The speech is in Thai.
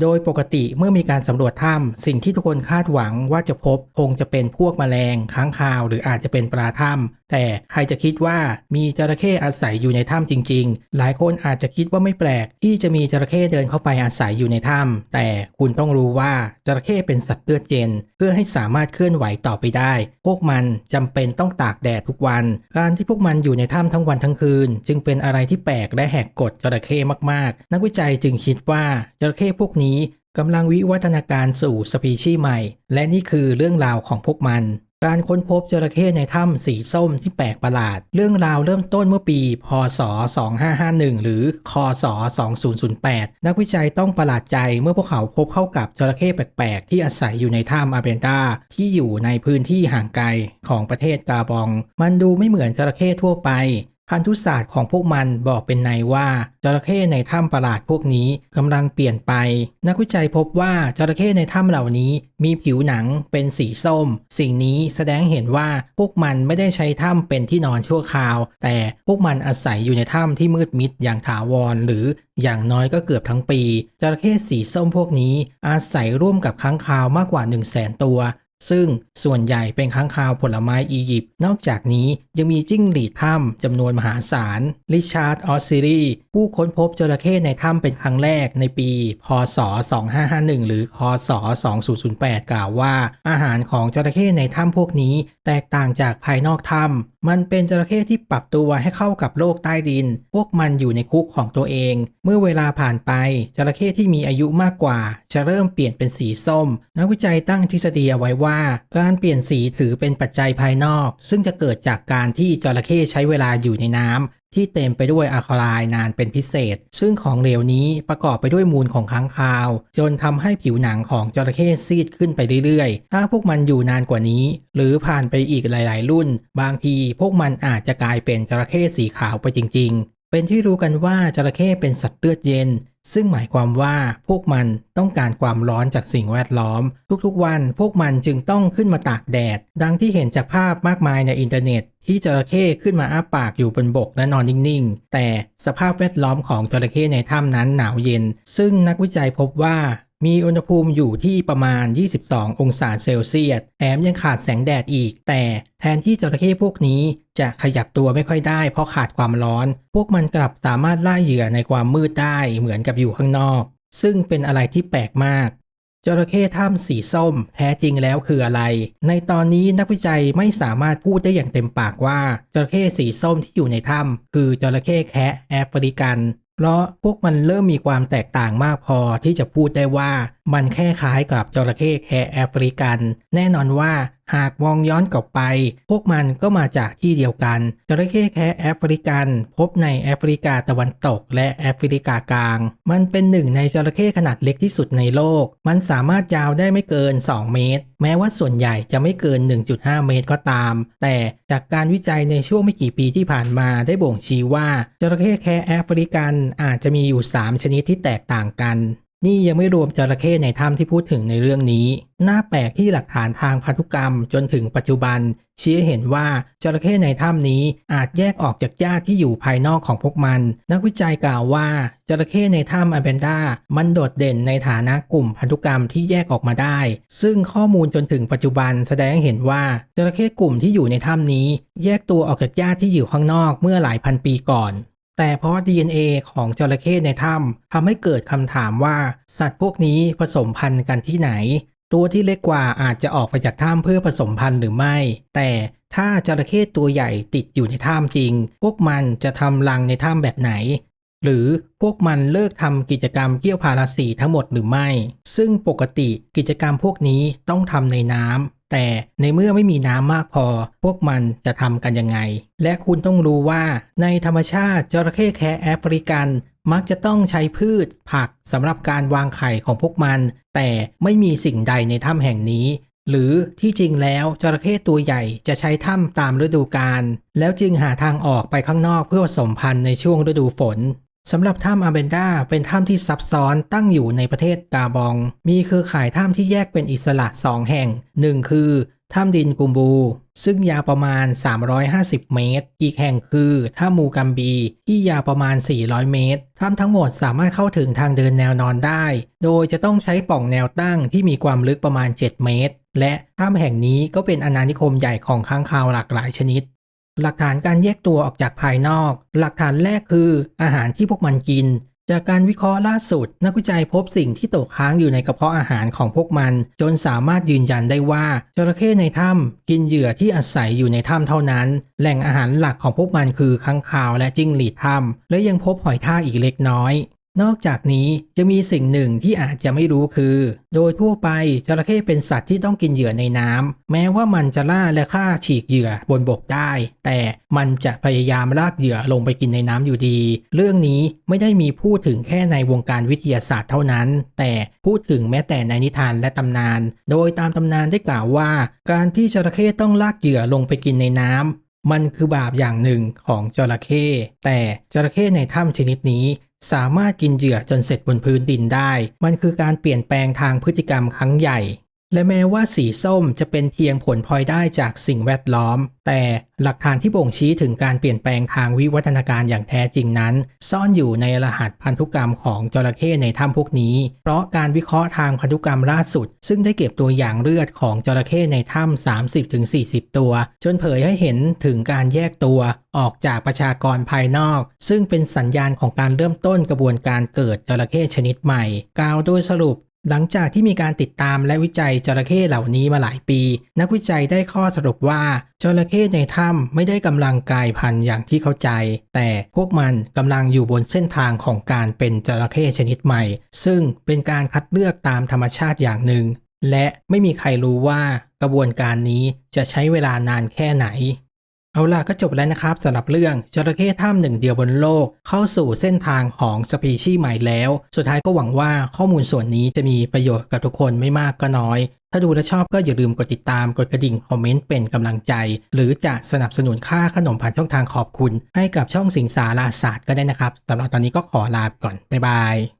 โดยปกติเมื่อมีการสำรวจถ้ำสิ่งที่ทุกคนคาดหวังว่าจะพบคงจะเป็นพวกแมลงค้างคาว หรืออาจจะเป็นปลาถ้ำแต่ใครจะคิดว่ามีจระเข้อาศัยอยู่ในถ้ำจริง ๆ หลายคนอาจจะคิดว่าไม่แปลก ที่จะมีจระเข้เดินเข้าไปอาศัยอยู่ในถ้ำแต่คุณต้องรู้ว่าจระเข้เป็นสัตว์เลือดเย็น เพื่อให้สามารถเคลื่อนไหวต่อไปได้ พวกมันจำเป็นต้องตากแดดทุกวัน การที่พวกมันอยู่ในถ้ำทั้งวันทั้งคืน จึงเป็นอะไรที่แปลกและแหกกฎจระเข้มากๆ นักวิจัยจึงคิดว่าจระเข้พวกนี้กำลังวิวัฒนาการสู่สปีชีส์ใหม่ และนี่คือเรื่องราวของพวกมัน การค้นพบจระเข้ในถ้ำสีส้มที่แปลกประหลาด เรื่องราวเริ่มต้นเมื่อปี พศ 2551 หรือ คศ 2008 นักวิจัยต้องประหลาดใจเมื่อพวกเขาพบเข้ากับจระเข้แปลกๆ ที่อาศัยอยู่ในถ้ำอาเบนดาที่อยู่ในพื้นที่ห่างไกลของประเทศกาบอง มันดูไม่เหมือนจระเข้ทั่วไป พันธุศาสตร์ของพวกมันบอกเป็นในว่าจระเข้ในถ้ำประหลาดพวกนี้กำลังเปลี่ยนไป นักวิจัยพบว่าจระเข้ในถ้ำเหล่านี้มีผิวหนังเป็นสีส้ม สิ่งนี้แสดงเห็นว่าพวกมันไม่ได้ใช้ถ้ำเป็นที่นอนชั่วคราว แต่พวกมันอาศัยอยู่ในถ้ำที่มืดมิดอย่างถาวรหรืออย่างน้อยก็เกือบทั้งปีจระเข้สีส้มพวกนี้อาศัยร่วมกับค้างคาวมากกว่า 1 0 0 0 0แสนตัว ซึ่งส่วนใหญ่เป็นค้างคาวผลไม้อียิปต์นอกจากนี้ยังมีจิ้งหรีดถ้ำจำนวนมหาศาลริชาร์ดออสซิรีผู้ค้นพบจระเข้ในถ้ำเป็นครั้งแรกในปี พศ 2551 หรือคศ 2008 กล่าวว่า อาหารของจระเข้ในถ้ำพวกนี้ แตกต่างจากภายนอกถ้ำมันเป็นจระเข้ที่ปรับตัวให้เข้ากับโลกใต้ดิน พวกมันอยู่ในคุกของตัวเอง เมื่อเวลาผ่านไปจระเข้ที่มีอายุมากกว่า จะเริ่มเปลี่ยนเป็นสีส้ม นักวิจัยตั้งทฤษฎีเอาไว้ว่า การเปลี่ยนสีถือเป็นปัจจัยภายนอก ซึ่งจะเกิดจากการที่จระเข้ใช้เวลาอยู่ในน้ำ ที่เต็มไปด้วยอะคาไลน์นานเป็นพิเศษ ซึ่งของเหลวนี้ประกอบไปด้วยมูลของค้างคาว จนทำให้ผิวหนังของจระเข้ซีดขึ้นไปเรื่อยๆ ถ้าพวกมันอยู่นานกว่านี้ หรือผ่านไปอีกหลาย ๆ รุ่น บางทีพวกมันอาจจะกลายเป็นจระเข้สีขาวไปจริง เป็นที่รู้กันว่าจระเข้เป็นสัตว์เลือดเย็น ซึ่งหมายความว่าพวกมันต้องการความร้อนจากสิ่งแวดล้อม ทุกๆ วันพวกมันจึงต้องขึ้นมาตากแดด ดังที่เห็นจากภาพมากมายในอินเทอร์เน็ต ที่จระเข้ขึ้นมาอ้าปากอยู่บนบกและนอนนิ่งๆ แต่สภาพแวดล้อมของจระเข้ในถ้ำนั้นหนาวเย็น ซึ่งนักวิจัยพบว่า มีอุณหภูมิอยู่ที่ประมาณ 22 องศาเซลเซียส แถมยังขาดแสงแดดอีก แต่แทนที่จระเข้พวกนี้จะขยับตัวไม่ค่อยได้เพราะขาดความร้อน พวกมันกลับสามารถล่าเหยื่อในความมืดได้เหมือนกับอยู่ข้างนอก ซึ่งเป็นอะไรที่แปลกมากจระเข้ถ้ำสีส้ม แท้จริงแล้วคืออะไร ในตอนนี้นักวิจัยไม่สามารถพูดได้อย่างเต็มปากว่าจระเข้สีส้มที่อยู่ในถ้ำคือจระเข้แคะแอฟริกัน เพราะพวกมันเริ่มมีความแตกต่างมากพอที่จะพูดได้ว่ามันแค่คล้ายกับจระเข้แคแอฟริกัน แน่นอนว่า หากมองย้อนกลับไป พวกมันก็มาจากที่เดียวกันจระเข้แคะแอฟริกัน พบในแอฟริกาตะวันตก และแอฟริกากลาง มันเป็นหนึ่งในจระเข้ขนาดเล็กที่สุดในโลก มันสามารถยาวได้ไม่เกิน 2 เมตร แม้ว่าส่วนใหญ่จะไม่เกิน 1.5 เมตรก็ตาม แต่จากการวิจัยในช่วงไม่กี่ปีที่ผ่านมาได้บ่งชี้ว่าจระเข้แคะแอฟริกันอาจจะมีอยู่ 3 ชนิดที่แตกต่างกัน นี่ยังไม่รวมจระเข้ในถ้ำที่พูดถึงในเรื่องนี้ น่าแปลกที่หลักฐานทางพันธุกรรมจนถึงปัจจุบัน ชี้เห็นว่าจระเข้ในถ้ำนี้อาจแยกออกจากญาติที่อยู่ภายนอกของพวกมัน นักวิจัยกล่าวว่าจระเข้ในถ้ำอเบนดา มันโดดเด่นในฐานะกลุ่มพันธุกรรมที่แยกออกมาได้ ซึ่งข้อมูลจนถึงปัจจุบันแสดงเห็นว่าจระเข้กลุ่มที่อยู่ในถ้ำนี้ แยกตัวออกจากญาติที่อยู่ข้างนอกเมื่อหลายพันปีก่อน แต่เพราะ DNA ของจระเข้ในถ้ำทำให้เกิดคำถามว่า สัตว์พวกนี้ผสมพันธุ์กันที่ไหน ตัวที่เล็กกว่าอาจจะออกไปจากถ้ำเพื่อผสมพันธุ์หรือไม่ แต่ถ้าจระเข้ตัวใหญ่ติดอยู่ในถ้ำจริง พวกมันจะทำรังในถ้ำแบบไหน หรือพวกมันเลิกทำกิจกรรมเกี่ยวพาราสีทั้งหมดหรือไม่ ซึ่งปกติกิจกรรมพวกนี้ต้องทำในน้ำ แต่ในเมื่อไม่มีน้ำมากพอ พวกมันจะทำกันยังไง และคุณต้องรู้ว่าในธรรมชาติจระเข้แคะแอฟริกัน มักจะต้องใช้พืชผักสำหรับการวางไข่ของพวกมัน แต่ไม่มีสิ่งใดในถ้ำแห่งนี้ หรือที่จริงแล้วจระเข้ตัวใหญ่จะใช้ถ้ำตามฤดูกาลแล้วจึงหาทางออกไปข้างนอกเพื่อผสมพันธุ์ในช่วงฤดูฝน สำหรับถ้ำอาเบนดาเป็นถ้ำที่ซับซ้อนตั้งอยู่ในประเทศกาบอง มีเครือข่ายถ้ำที่แยกเป็นอิสระ 2 แห่ง 1 คือถ้ำดินกุมบู ซึ่งยาวประมาณ 350 เมตร อีกแห่งคือถ้ำมูกัมบีที่ยาวประมาณ 400 เมตร ถ้ำทั้งหมดสามารถเข้าถึงทางเดินแนวนอนได้ โดยจะต้องใช้ป่องแนวตั้งที่มีความลึกประมาณ 7 เมตร และถ้ำแห่งนี้ก็เป็นอาณานิคมใหญ่ของค้างคาวหลากหลายชนิด หลักฐานการแยกตัวออกจากภายนอก หลักฐานแรกคืออาหารที่พวกมันกิน จากการวิเคราะห์ล่าสุด นักวิจัยพบสิ่งที่ตกค้างอยู่ในกระเพาะอาหารของพวกมัน จนสามารถยืนยันได้ว่าจระเข้ในถ้ำกินเหยื่อที่อาศัยอยู่ในถ้ำเท่านั้น แหล่งอาหารหลักของพวกมันคือค้างคาวและจิ้งหรีดถ้ำและยังพบหอยทากอีกเล็กน้อย นอกจากนี้จะมีสิ่งหนึ่งที่อาจจะไม่รู้คือ โดยทั่วไปจระเข้เป็นสัตว์ที่ต้องกินเหยื่อในน้ำแม้ว่ามันจะล่าและฆ่าฉีกเหยื่อบนบกได้ แต่มันจะพยายามลากเหยื่อลงไปกินในน้ำอยู่ดี เรื่องนี้ไม่ได้มีพูดถึงแค่ในวงการวิทยาศาสตร์เท่านั้น แต่พูดถึงแม้แต่ในนิทานและตำนาน โดยตามตำนานได้กล่าวว่า การที่จระเข้ต้องลากเหยื่อลงไปกินในน้ำมันคือบาปอย่างหนึ่งของจระเข้แต่จระเข้ในถ้ำชนิดนี้ สามารถกินเหยื่อจนเสร็จบนพื้นดินได้ มันคือการเปลี่ยนแปลงทางพฤติกรรมครั้งใหญ่ และแม้ว่าสีส้มจะเป็นเพียงผลพลอยได้จากสิ่งแวดล้อม แต่หลักฐานที่บ่งชี้ถึงการเปลี่ยนแปลงทางวิวัฒนาการอย่างแท้จริงนั้น ซ่อนอยู่ในรหัสพันธุกรรมของจระเข้ในถ้ำพวกนี้ เพราะการวิเคราะห์ทางพันธุกรรมล่าสุด ซึ่งได้เก็บตัวอย่างเลือดของจระเข้ในถ้ำ30-40 ตัว จนเผยให้เห็นถึงการแยกตัวออกจากประชากรภายนอก ซึ่งเป็นสัญญาณของการเริ่มต้นกระบวนการเกิดจระเข้ชนิดใหม่ กล่าวโดยสรุป หลังจากที่มีการติดตามและวิจัยจระเข้เหล่านี้มาหลายปี นักวิจัยได้ข้อสรุปว่าจระเข้ในถ้ำไม่ได้กำลังกายพันธุ์อย่างที่เข้าใจ แต่พวกมันกำลังอยู่บนเส้นทางของการเป็นจระเข้ชนิดใหม่ ซึ่งเป็นการคัดเลือกตามธรรมชาติอย่างหนึ่ง และไม่มีใครรู้ว่ากระบวนการนี้จะใช้เวลานานแค่ไหน เอาล่ะก็จบแล้วนะครับสำหรับเรื่องจระเข้ถ้ำหนึ่งเดียวบนโลก เข้าสู่เส้นทางของสปีชีส์ใหม่แล้ว สุดท้ายก็หวังว่าข้อมูลส่วนนี้จะมีประโยชน์กับทุกคนไม่มากก็น้อย ถ้าดูและชอบก็อย่าลืมกดติดตามกดกระดิ่งคอมเมนต์เป็นกำลังใจ หรือจะสนับสนุนค่าขนมผ่านช่องทางขอบคุณ ให้กับช่องสิงสาราศาสตร์ก็ได้นะครับสำหรับตอนนี้ก็ขอลาไปก่อนบ๊ายบาย